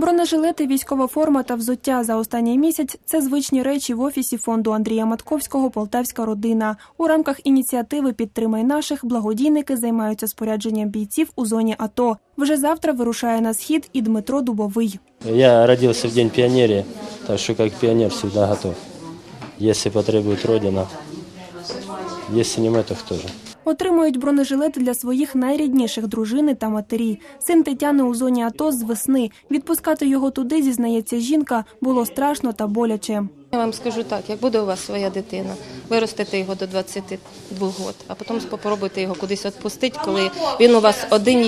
Бронежилети, військова форма та взуття за останній місяць це звичні речі в офісі фонду Андрія Матковського Полтавська родина. У рамках ініціативи Підтримай наших благодійники займаються спорядженням бійців у зоні АТО. Вже завтра вирушає на схід і Дмитро Дубовий. Я родился в День пионерии, так что как пионер всегда готов. Если потребует Родина, если не мы, то кто же? Отримують бронежилети для своїх найрідніших дружини та матері. Син Тетяни у зоні АТО з весни. Відпускати його туди, зізнається жінка, було страшно та боляче. Я вам скажу так, як буде у вас своя дитина, виростете його до 22 років, а потім спробуйте його кудись відпустити, коли він у вас один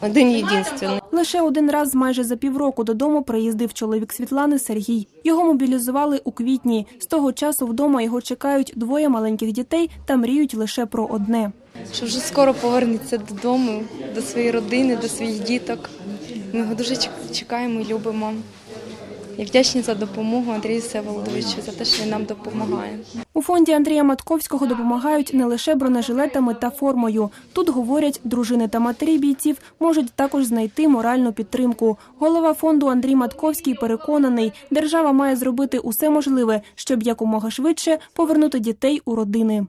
один єдинственний. Лише один раз майже за півроку додому приїздив чоловік Світлани Сергій. Його мобілізували у квітні. З того часу вдома його чекають двоє маленьких дітей та мріють лише про одне. що вже скоро повернеться додому, до своєї родини, до своїх діток. Ми його дуже чек- чекаємо і любимо. І вдячні за допомогу Андрію Всеволодовичу, за те, що він нам допомагає. У фонді Андрія Матковського допомагають не лише бронежилетами та формою. Тут говорять, дружини та матері бійців можуть також знайти моральну підтримку. Голова фонду Андрій Матковський переконаний, держава має зробити усе можливе, щоб якомога швидше повернути дітей у родини.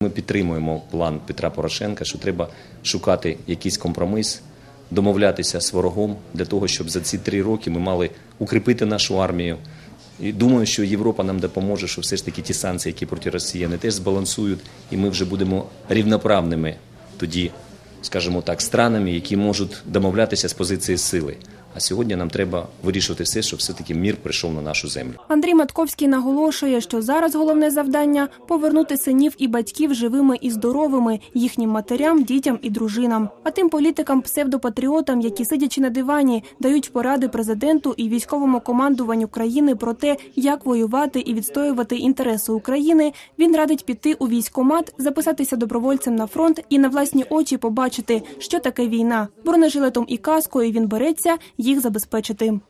Ми підтримуємо план Петра Порошенка, що треба шукати якийсь компроміс, домовлятися з ворогом для того, щоб за ці три роки ми мали укріпити нашу армію. І думаю, що Європа нам допоможе, що все ж таки ті санкції, які проти росіяни, теж збалансують, і ми вже будемо рівноправними тоді, скажімо так, странами, які можуть домовлятися з позиції сили. А сьогодні нам треба вирішувати все, щоб все-таки мір прийшов на нашу землю. Андрій Матковський наголошує, що зараз головне завдання повернути синів і батьків живими і здоровими, їхнім матерям, дітям і дружинам. А тим політикам, псевдопатріотам, які сидячи на дивані, дають поради президенту і військовому командуванню країни про те, як воювати і відстоювати інтереси України. Він радить піти у військкомат, записатися добровольцем на фронт і на власні очі побачити, що таке війна. Бронежилетом і каскою він береться їх забезпечити.